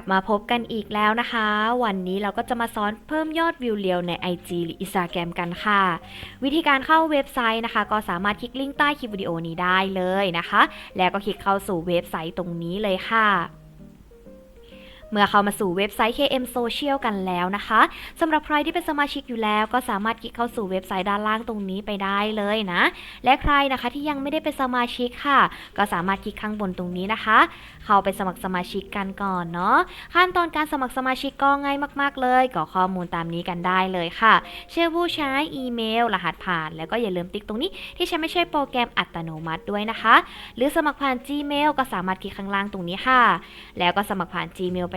ลับมาพบกันอีกแล้วนะคะ วันนี้เราก็จะมาสอนเพิ่มยอดวิวเรียวใน IG หรือ Instagram กันค่ะ วิธีการเข้าเว็บไซต์นะคะ ก็สามารถคลิกลิงก์ใต้คลิปวิดีโอนี้ได้เลยนะคะ แล้วก็คลิกเข้าสู่เว็บไซต์ตรงนี้เลยค่ะ เมื่อเข้ามาสู่เว็บไซต์ KM Social กันแล้วนะคะสำหรับใครที่เป็นสมาชิกอยู่แล้ว ก็สามารถคลิกเข้าสู่เว็บไซต์ด้านล่างตรงนี้ไปได้เลยนะ และใครนะคะที่ยังไม่ได้เป็นสมาชิกค่ะ ก็สามารถคลิกข้างบนตรงนี้นะคะ เข้าไปสมัครสมาชิกกันก่อนเนาะขั้นตอนการสมัครสมาชิกก็ง่ายมากๆเลยกรอกข้อมูลตามนี้กันได้เลยค่ะชื่อผู้ใช้อีเมล รหัสผ่าน แล้วก็อย่าลืมติ๊กตรงนี้ที่ใช้ไม่ใช่โปรแกรมอัตโนมัติด้วยนะคะ หรือสมัครผ่าน Gmail ก็สามารถคลิกข้างล่างตรงนี้ค่ะ แล้วก็สมัครผ่าน Gmail ไป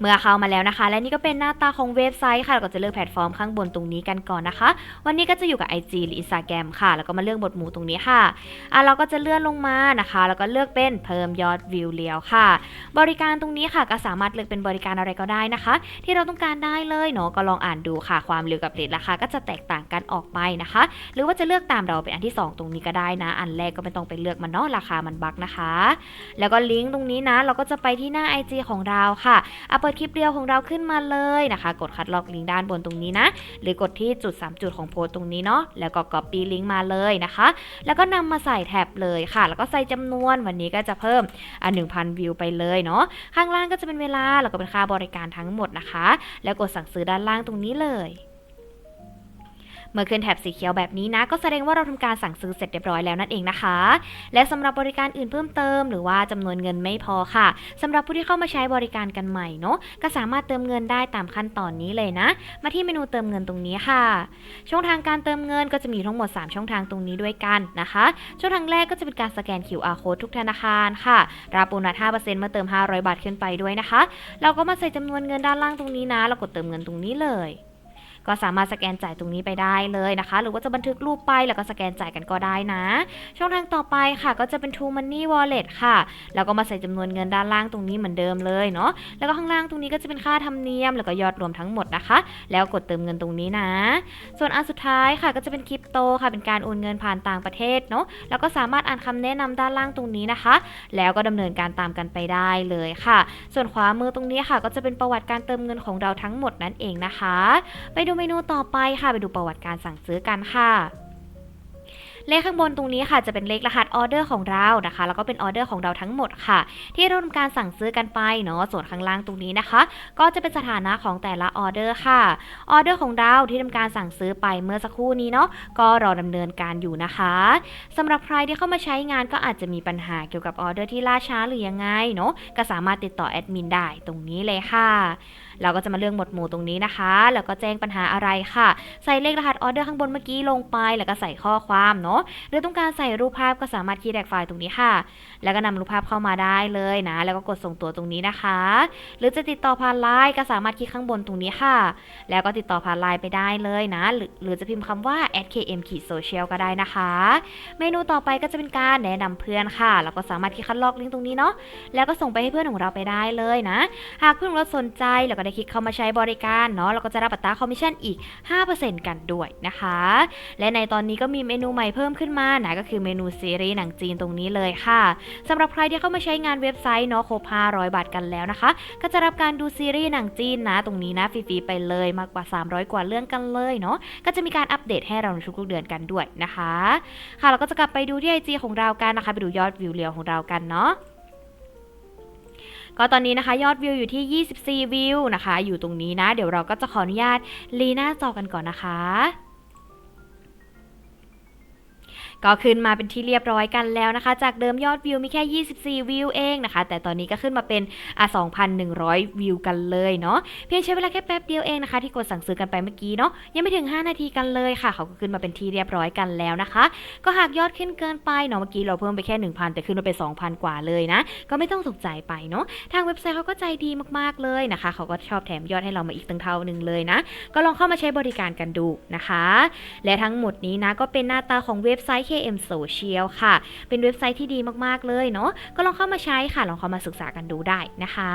เมื่อเข้ามาแล้วนะคะ และนี่ก็เป็นหน้าตาของเว็บไซต์ค่ะเราก็จะเลือกแพลตฟอร์มข้างบนตรงนี้กันก่อนนะคะ วันนี้ก็จะอยู่กับ IG หรือ Instagram ค่ะ แล้วก็มาเลือกบทหมู่ตรงนี้ค่ะอะ เราก็จะเลื่อนลงมานะคะ แล้วก็เลือกเป็นเพิ่มยอดวิวเรียวค่ะ บริการตรงนี้ค่ะก็สามารถเลือกเป็นบริการอะไรก็ได้นะคะ ที่เราต้องการได้เลยเนาะก็ลองอ่านดูค่ะ ความเร็วกับเรทราคาก็จะแตกต่างกันออกไปนะคะ หรือว่าจะเลือกตามเราเป็นอันที่ 2 ตรงนี้ก็ได้นะ อันแรกก็ไม่ต้องไปเลือกมันเนาะราคามันบักนะคะ แล้วก็ลิงก์ตรงนี้นะเราก็จะไปที่หน้า IG ของเราค่ะอาเปิดคลิปเรียวของเราขึ้นมาเลยนะคะ กดคัดลอกลิงก์ด้านบนตรงนี้นะ หรือกดที่จุด 3 จุดของโพสต์ตรงนี้เนาะแล้วก็ copy ลิงก์มาเลยนะคะ แล้วก็นำมาใส่แท็บเลยค่ะ แล้วก็ใส่จำนวนวันนี้ก็จะเพิ่มอะ1,000วิวไปเลยเนาะข้างล่างก็จะเป็นเวลาแล้วก็เป็นค่าบริการทั้งหมดนะคะ แล้วกดสั่งซื้อด้านล่างตรงนี้เลย เมื่อขึ้นแถบสีเขียวแบบนี้นะ ก็แสดงว่าเราทำการสั่งซื้อเสร็จเรียบร้อยแล้วนั่นเองนะคะ และสำหรับบริการอื่นเพิ่มเติม หรือว่าจำนวนเงินไม่พอค่ะสำหรับผู้ที่เข้ามาใช้บริการกันใหม่เนาะก็สามารถเติมเงินได้ตามขั้นตอนนี้เลยนะ มาที่เมนูเติมเงินตรงนี้ค่ะ ช่องทางการเติมเงินก็จะมีทั้งหมด 3 ช่องทางตรงนี้ด้วยกันนะคะ ช่องทางแรกก็จะเป็นการสแกน QR code ทุกธนาคารค่ะรับโบนัส5%เมื่อเติม 500 บาทขึ้นไปด้วยนะคะ เราก็มาใส่จำนวนเงินด้านล่างตรงนี้นะ แล้วกดเติมเงินตรงนี้เลย ก็สามารถสแกนจ่ายตรงนี้ไปได้เลยนะคะ หรือว่าจะบันทึกรูปไปแล้วก็สแกนจ่ายกันก็ได้นะ ช่องทางต่อไปค่ะก็จะเป็น True Money Wallet ค่ะ แล้วก็มาใส่จำนวนเงินด้านล่างตรงนี้เหมือนเดิมเลยเนาะแล้วก็ข้างล่างตรงนี้ก็จะเป็นค่าธรรมเนียม แล้วก็ยอดรวมทั้งหมดนะคะ แล้วกดเติมเงินตรงนี้นะ ส่วนอันสุดท้ายค่ะก็จะเป็นคริปโตค่ะเป็นการโอนเงินผ่านต่างประเทศเนาะแล้วก็สามารถอ่านคำแนะนำด้านล่างตรงนี้นะคะ แล้วก็ดำเนินการตามกันไปได้เลยค่ะ ส่วนขวามือตรงนี้ค่ะ ก็จะเป็นประวัติการเติมเงินของเราทั้งหมดนั่นเองนะคะ ไปดูเมนูต่อไปค่ะไปดูประวัติการสั่งซื้อกันค่ะเลขข้างบนตรงนี้ค่ะจะเป็นเลขรหัสออเดอร์ของเรานะคะ แล้วก็เป็นออเดอร์ของเราทั้งหมดค่ะ ที่เราทำการสั่งซื้อกันไปเนาะส่วนข้างล่างตรงนี้นะคะ ก็จะเป็นสถานะของแต่ละออเดอร์ค่ะออเดอร์ของเราที่ทำการสั่งซื้อไปเมื่อสักครู่นี้เนาะก็รอดำเนินการอยู่นะคะสำหรับใครที่เข้ามาใช้งานก็อาจจะมีปัญหาเกี่ยวกับออเดอร์ที่ล่าช้าหรือยังไงเนาะก็สามารถติดต่อแอดมินได้ตรงนี้เลยค่ะเราก็จะมาเลือกหมวดหมู่ตรงนี้นะคะ แล้วก็แจ้งปัญหาอะไรค่ะ ใส่เลขรหัสออเดอร์ข้างบนเมื่อกี้ลงไป แล้วก็ใส่ข้อความเนาะหรือต้องการใส่รูปภาพก็สามารถคีย์แท็กไฟล์ตรงนี้ค่ะ แล้วก็นำรูปภาพเข้ามาได้เลยนะ แล้วก็กดส่งตัวตรงนี้นะคะ หรือจะติดต่อผ่านไลน์ก็สามารถคลิกข้างบนตรงนี้ค่ะ แล้วก็ติดต่อผ่านไลน์ไปได้เลยนะ หรือหรือจะพิมพ์คำว่า @km social ก็ได้นะคะ เมนูต่อไปก็จะเป็นการแนะนำเพื่อนค่ะ แล้วก็สามารถคลิกคัดลอกลิงก์ตรงนี้เนาะ แล้วก็ส่งไปให้เพื่อนของเราไปได้เลยนะ หากเพื่อนของเราสนใจแล้วก็ได้คลิกเข้ามาใช้บริการเนาะเราก็จะรับอัตราคอมมิชชั่นอีก 5%กันด้วยนะคะ และในตอนนี้ก็มีเมนูใหม่เพิ่มขึ้นมานะก็คือเมนูซีรีส์หนังจีนตรงนี้เลยค่ะสำหรับใครที่เข้ามาใช้งานเว็บไซต์เนาะครบ500 บาทกันแล้วนะคะ ก็จะรับการดูซีรีส์หนังจีนนะตรงนี้นะฟรีๆไปเลยมากกว่า 300 กว่าเรื่องกันเลยเนาะก็จะมีการอัปเดตให้เราในทุกๆเดือนกันด้วยนะคะ ค่ะเราก็จะกลับไปดูที่ IG ของเรากันนะคะ ไปดูยอดวิวเรียวของเรากันเนาะ ก็ตอนนี้นะคะยอดวิวอยู่ที่ 24 วิวนะคะ อยู่ตรงนี้นะ เดี๋ยวเราก็จะขออนุญาตลีหน้าจอกันก่อนนะคะ ก็ขึ้นมาเป็นที่เรียบร้อยกันแล้วนะคะ จากเดิมยอดวิวมีแค่ 24 วิวเองนะคะ แต่ตอนนี้ก็ขึ้นมาเป็นอะ2,100 วิวกันเลยเนาะ เพียงใช้เวลาแค่แป๊บเดียวเองนะคะ ที่กดสั่งซื้อกันไปเมื่อกี้เนาะ ยังไม่ถึง 5 นาทีกันเลยค่ะ เขาก็ขึ้นมาเป็นที่เรียบร้อยกันแล้วนะคะ ก็หากยอดขึ้นเกินไปเนาะ เมื่อกี้เราเพิ่มไปแค่ 1,000 แต่ขึ้นมาเป็น 2,000 กว่าเลยนะ ก็ไม่ต้องตกใจไปเนาะ ทางเว็บไซต์เขาก็ใจดีมากๆเลยนะคะ เขาก็ชอบแถมยอดให้เรามาอีกตั้งเท่าหนึ่งเลยนะ ก็ลองเข้ามาใช้บริการกันดูนะคะ และทั้งหมดนี้นะก็เป็นหน้าตาของเว็บไซต์ KM Social ค่ะ เป็นเว็บไซต์ที่ดีมากๆเลยเนาะก็ลองเข้ามาใช้ค่ะ ลองเข้ามาศึกษากันดูได้นะคะ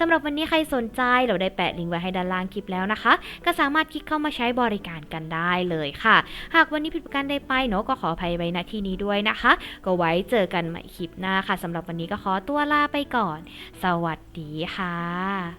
สำหรับวันนี้ใครสนใจเราได้แปะลิงก์ไว้ให้ด้านล่างคลิปแล้วนะคะ ก็สามารถคลิกเข้ามาใช้บริการกันได้เลยค่ะ หากวันนี้ผิดประการใดไปเนาะก็ขออภัยไว้ณที่นี้ด้วยนะคะ ก็ไว้เจอกันใหม่คลิปหน้าค่ะสำหรับวันนี้ก็ขอตัวลาไปก่อน สวัสดีค่ะ